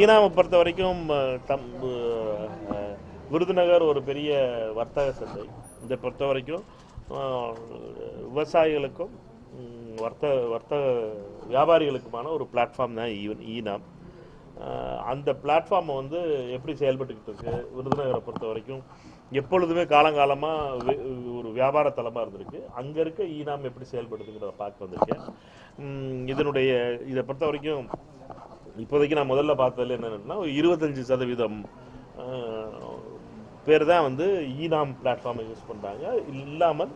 ஈனாமை பொறுத்த வரைக்கும் தம் விருதுநகர் ஒரு பெரிய வர்த்தக சந்தை. இதை பொறுத்த வரைக்கும் விவசாயிகளுக்கும் வர்த்தக வர்த்தக வியாபாரிகளுக்குமான ஒரு பிளாட்ஃபார்ம் தான் ஈவன் ஈனாம் அந்த பிளாட்ஃபார்மை வந்து எப்படி செயல்பட்டுக்கிட்டு இருக்கு விருதுநகரை பொறுத்த வரைக்கும் எப்பொழுதுமே காலங்காலமாக ஒரு வியாபார தலமாக இருந்திருக்கு. அங்கே இருக்க ஈனாம் எப்படி செயல்படுதுங்கிறத பார்க்க வந்திருக்கேன். இதனுடைய இதை பொறுத்த வரைக்கும் இப்போதைக்கு நான் முதல்ல பார்த்ததுல என்னன்னா ஒரு இருபத்தஞ்சு சதவீதம் பேர் தான் வந்து ஈனாம் பிளாட்ஃபார்மை யூஸ் பண்ணுறாங்க இல்லாமல்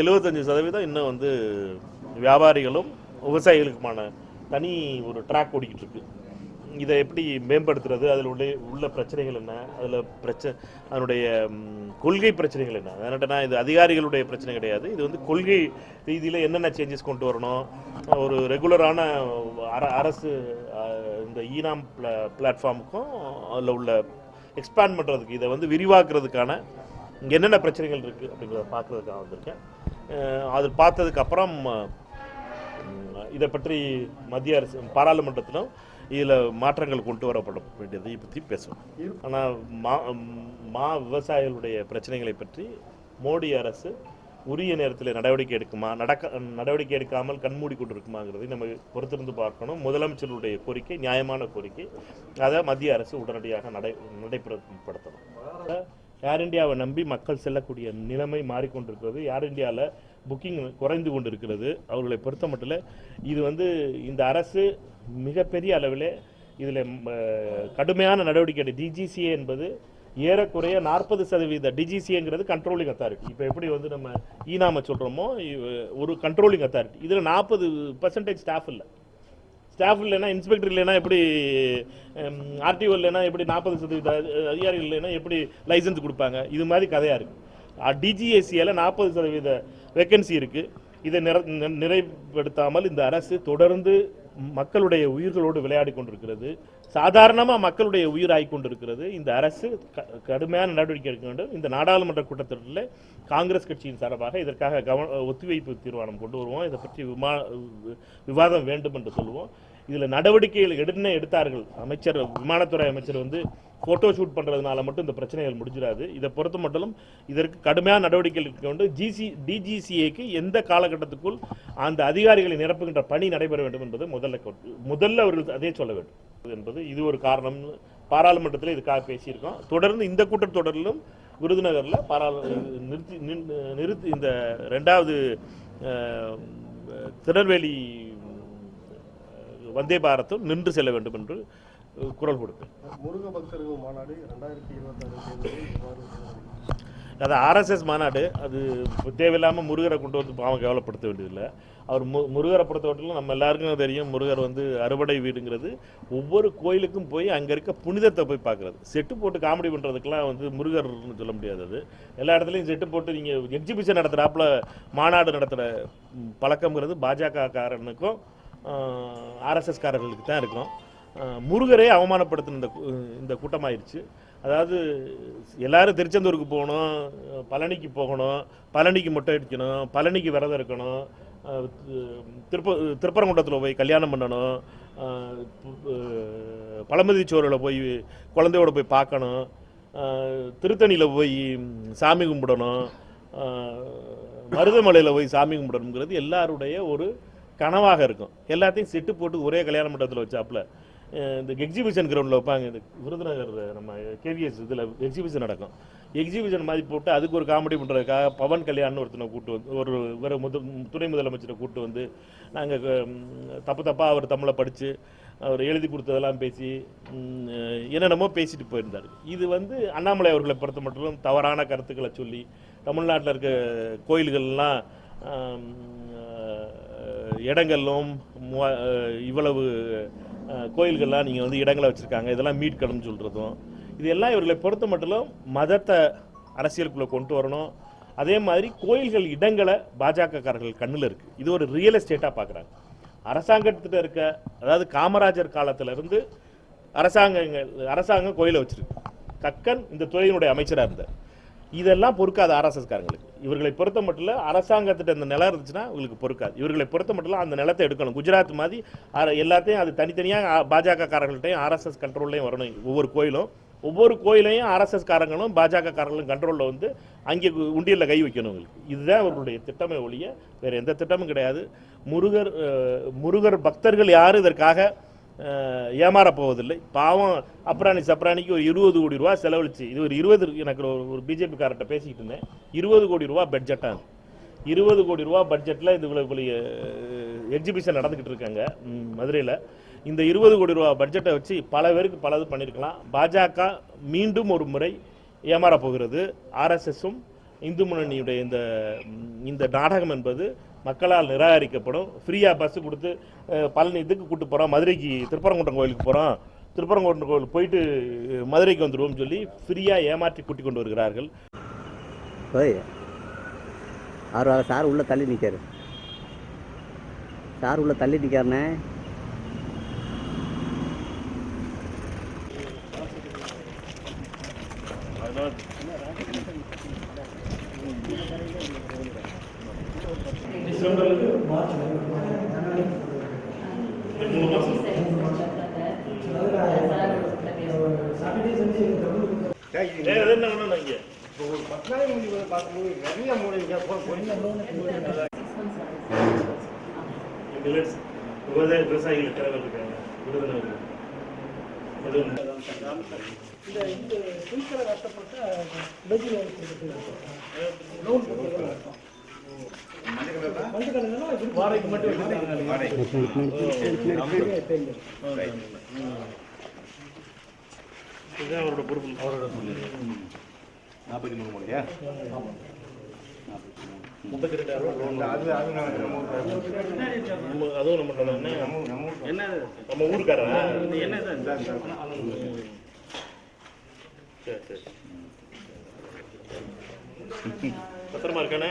எழுபத்தஞ்சி சதவீதம் இன்னும் வந்து வியாபாரிகளும் விவசாயிகளுக்குமான தனி ஒரு ட்ராக் ஓடிக்கிட்டு இருக்கு. இதை எப்படி மேம்படுத்துறது? அதில் உள்ள உள்ள பிரச்சனைகள் என்ன? அதில் பிரச்சனை அதனுடைய கொள்கை பிரச்சனைகள் என்ன? அதனால இது அதிகாரிகளுடைய பிரச்சனை கிடையாது. இது வந்து கொள்கை ரீதியில் என்னென்ன சேஞ்சஸ் கொண்டு வரணும்? ஒரு ரெகுலரான அர அரசு இந்த ஈனாம் பிளா பிளாட்ஃபார்முக்கும் அதில் உள்ள எக்ஸ்பேண்ட் பண்ணுறதுக்கு இதை வந்து விரிவாக்குறதுக்கான இங்கே என்னென்ன பிரச்சனைகள் இருக்குது அப்படிங்கிறத பார்க்குறதுக்காக வந்திருக்கேன். அது பார்த்ததுக்கப்புறம் இதை பற்றி மத்திய அரசு பாராளுமன்றத்திலும் இதில் மாற்றங்கள் கொண்டு வரப்பட வேண்டியதை பற்றி பேசுவோம். ஆனால் மா மா விவசாயிகளுடைய பிரச்சனைகளை பற்றி மோடி அரசு உரிய நேரத்தில் நடவடிக்கை எடுக்குமா? நடக்க நடவடிக்கை எடுக்காமல் கண்மூடி கொண்டிருக்குமாங்கிறதை நம்ம பொறுத்திருந்து பார்க்கணும். முதலமைச்சருடைய கோரிக்கை நியாயமான கோரிக்கை. அதை மத்திய அரசு உடனடியாக நடை நடைபெறப்படுத்தணும் ஏர் இந்தியாவை நம்பி மக்கள் செல்லக்கூடிய நிலைமை மாறிக்கொண்டிருக்கிறது. ஏர் இந்தியாவில் புக்கிங் குறைந்து கொண்டிருக்கிறது. அவர்களை பொறுத்த மட்டும் இது வந்து இந்த அரசு மிகப்பெரிய அளவில் இதில் கடுமையான நடவடிக்கை எடு டிஜிசிஏ என்பது ஏறக்குறைய நாற்பது சதவீத டிஜிசிஏங்கிறது கண்ட்ரோலிங் அத்தாரிட்டி இப்போ எப்படி வந்து நம்ம ஈனாம சொல்கிறோமோ ஒரு கண்ட்ரோலிங் அத்தாரிட்டி இதில் நாற்பது பர்சன்டேஜ் ஸ்டாஃப் இல்லை. ஸ்டாஃப் இல்லைன்னா இன்ஸ்பெக்டர் இல்லைன்னா எப்படி ஆர்டிஓ இல்லைன்னா எப்படி நாற்பது சதவீத அதிகாரிகள் இல்லைன்னா எப்படி லைசன்ஸ் கொடுப்பாங்க? இது மாதிரி கதையாக இருக்குது டிஜிஎஸ்சியில் நாற்பது சதவீத வேக்கன்சி இருக்குது இதை நிற நிறைப்படுத்தாமல் இந்த அரசு தொடர்ந்து மக்களுடைய உயிர்களோடு விளையாடி கொண்டிருக்கிறது. சாதாரணமாக மக்களுடைய உயிர் கொண்டிருக்கிறது. இந்த அரசு க- கடுமையான நடவடிக்கை எடுக்க வேண்டும். இந்த நாடாளுமன்ற கூட்டத்தொடரில் காங்கிரஸ் கட்சியின் சார்பாக இதற்காக கவன ஒத்திவைப்பு தீர்மானம் கொண்டு வருவோம். இதை பற்றி விமா விவாதம் வேண்டும் என்று சொல்லுவோம். இதில் நடவடிக்கைகள் எடுன எடுத்தார்கள். அமைச்சர் விமானத்துறை அமைச்சர் வந்து ஃபோட்டோ ஷூட் பண்ணுறதுனால மட்டும் இந்த பிரச்சனைகள் முடிஞ்சிடாது. இதை பொறுத்த மட்டும் இதற்கு கடுமையான நடவடிக்கைகள் எடுக்க வேண்டும் ஜிசி டிஜிசிஏக்கு எந்த காலகட்டத்துக்குள் அந்த அதிகாரிகளை நிரப்புகின்ற பணி நடைபெற வேண்டும் என்பது முதல்ல முதல்ல அவர்கள் அதே சொல்ல வேண்டும் என்பது இது ஒரு காரணம். பாராளுமன்றத்தில் இதுக்காக பேசியிருக்கோம். தொடர்ந்து இந்த கூட்டத்தொடரிலும் விருதுநகரில் பாராளு நிறுத்தி நிறுத்தி இந்த ரெண்டாவது திருநெல்வேலி வந்தே பாரத்தும் நின்று செல்ல வேண்டும் என்று குரல் கொடுப்பேன் முருக பக்தர்கள் மாநாடு ரெண்டாயிரத்தி இருபத்தாறு? அது ஆர்எஸ்எஸ் மாநாடு அது தேவையில்லாமல் முருகரை கொண்டு வந்து பாவம் கேவலப்படுத்த வேண்டியதில்லை. அவர் மு முருகரை பொறுத்தவரையிலும் நம்ம எல்லாருக்கும் தெரியும் முருகர் வந்து அறுவடை வீடுங்கிறது ஒவ்வொரு கோயிலுக்கும் போய் அங்கே இருக்க புனிதத்தை போய் பார்க்குறது. செட்டு போட்டு காமெடி பண்ணுறதுக்கெல்லாம் வந்து முருகர்னு சொல்ல முடியாது அது. எல்லா இடத்துலையும் செட்டு போட்டு நீங்கள் எக்ஸிபிஷன் நடத்துகிறாப்புல மாநாடு நடத்துகிற பழக்கம்ங்கிறது பாஜக காரனுக்கும் ஆர்எஸ்எஸ்காரர்களுக்கு தான் இருக்கும் முருகரே அவமானப்படுத்தின இந்த இந்த கூட்டமாயிருச்சு. அதாவது எல்லாரும் திருச்செந்தூருக்கு போகணும் பழனிக்கு போகணும் பழனிக்கு முட்டை அடிக்கணும் பழனிக்கு விரதம் இருக்கணும் திருப்ப திருப்பரங்குன்றத்தில் போய் கல்யாணம் பண்ணணும் பழமதிச்சோரில் போய் குழந்தையோட போய் பார்க்கணும் திருத்தணியில் போய் சாமி கும்பிடணும் மருதமலையில் போய் சாமி கும்பிடணுங்கிறது எல்லாருடைய ஒரு கனவாக இருக்கும். எல்லாத்தையும் செட்டு போட்டு ஒரே கல்யாண மண்டபத்தில் வச்சாப்புல இந்த எக்ஸிபிஷன் கிரவுண்டில் வைப்பாங்க. இந்த விருதுநகர் நம்ம கேவிஎஸ் இதில் எக்ஸிபிஷன் நடக்கும். எக்ஸிபிஷன் மாதிரி போட்டு அதுக்கு ஒரு காமெடி பண்ணுறதுக்காக பவன் கல்யாண்னு ஒருத்தனை கூட்டு வந்து ஒரு வேறு முத துணை முதலமைச்சரை கூட்டு வந்து நாங்கள் தப்பு தப்பாக அவர் தமிழை படித்து அவர் எழுதி கொடுத்ததெல்லாம் பேசி என்னென்னமோ பேசிட்டு போயிருந்தார். இது வந்து அண்ணாமலை அவர்களை பொறுத்த மட்டும் தவறான கருத்துக்களை சொல்லி தமிழ்நாட்டில் இருக்க கோயில்கள்லாம் இடங்களும் இவ்வளவு கோயில்கள்லாம் நீங்கள் வந்து இடங்களை வச்சுருக்காங்க. இதெல்லாம் மீட்கணும்னு சொல்கிறதும் இது எல்லாம் இவர்களை பொறுத்த மட்டும் மதத்தை அரசியலுக்குள்ளே கொண்டு வரணும். அதே மாதிரி கோயில்கள் இடங்களை பாஜகக்காரர்கள் கண்ணில் இருக்குது இது ஒரு ரியல் எஸ்டேட்டாக பார்க்குறாங்க அரசாங்கத்திட்ட இருக்க அதாவது காமராஜர் காலத்திலிருந்து அரசாங்கங்கள் அரசாங்கம் கோயிலை வச்சுருக்கு. கக்கன் இந்த துறையினுடைய அமைச்சராக இருந்தார். இதெல்லாம் பொறுக்காது ஆர்எஸ்எஸ் காரங்களுக்கு இவர்களை பொறுத்த மட்டும் அரசாங்கத்திட்ட இந்த நிலம் இருந்துச்சுன்னா இவங்களுக்கு பொறுக்காது. இவர்களை பொறுத்த மட்டும் அந்த நிலத்தை எடுக்கணும். குஜராத் மாதிரி எல்லாத்தையும் அது தனித்தனியாக பாஜக காரங்கள்ட்டையும் ஆர்எஸ்எஸ் கண்ட்ரோல்லையும் வரணும். ஒவ்வொரு கோயிலும். ஒவ்வொரு கோயிலையும் ஆர்எஸ்எஸ் காரங்களும் பாஜக காரங்களும் கண்ட்ரோலில் வந்து அங்கே உண்டியலில் கை வைக்கணும் உங்களுக்கு இதுதான் அவர்களுடைய திட்டமே ஒழிய வேறு எந்த திட்டமும் கிடையாது. முருகர் முருகர் பக்தர்கள் யாரும் இதற்காக ஏமாற போவதில்லை பாவம் அப்ராணி சப்ராணிக்கு ஒரு இருபது கோடி ரூபா செலவழிச்சு இது ஒரு இருபது எனக்கு ஒரு ஒரு பிஜேபி காரர்கிட்ட பேசிக்கிட்டு இருந்தேன். இருபது கோடி ரூபா பட்ஜெட்டாக இருபது கோடி ரூபா பட்ஜெட்டில் இது இவ்வளோ பெரிய எக்ஸிபிஷன் நடந்துக்கிட்டு இருக்காங்க மதுரையில். இந்த இருபது கோடி ரூபா பட்ஜெட்டை வச்சு பல பேருக்கு பல இது பண்ணியிருக்கலாம் பாஜக மீண்டும் ஒரு முறை ஏமாறப் போகிறது ஆர்எஸ்எஸும் இந்து முன்னணியுடைய இந்த இந்த நாடகம் என்பது மக்களால் நிராகரிக்கப்படும். ஃப்ரீயாக பஸ் கொடுத்து பழனி இதுக்கு கூட்டு போகிறோம் மதுரைக்கு திருப்பரங்குன்றம் கோயிலுக்கு போகிறோம் திருப்பரங்குன்றம் கோயில் போயிட்டு மதுரைக்கு வந்துடுவோம்னு சொல்லி ஃப்ரீயாக ஏமாற்றி கூட்டி கொண்டு வருகிறார்கள். ஓய் அவர் சார் உள்ள தள்ளி நிற்காரு சார் உள்ள தள்ளி நிற்காருண்ணே வேற எது என்ன பண்ணணும் இங்கே மில்லட்ஸ் விவசாய விவசாயிகள் எத்தனை இருக்காங்க விருதுநகர் இந்த இந்த குயிக்கரை கஷ்டப்பட்ட லோன் கொடுத்துருக்காங்க மஞ்சக்கடலாம் வாடகைக்கு மட்டும் இதுதான் அவரோட பொறுப்பு. அவரோட நாற்பத்தி மூணு மணியா முப்பத்தி ரெண்டாயிரம் அது அது நான் நம்ம நம்ம அதுவும் நம்ம நம்ம என்ன? நம்ம ஊருக்காரா என்ன சரி சரி. பத்திரமா இருக்கானே?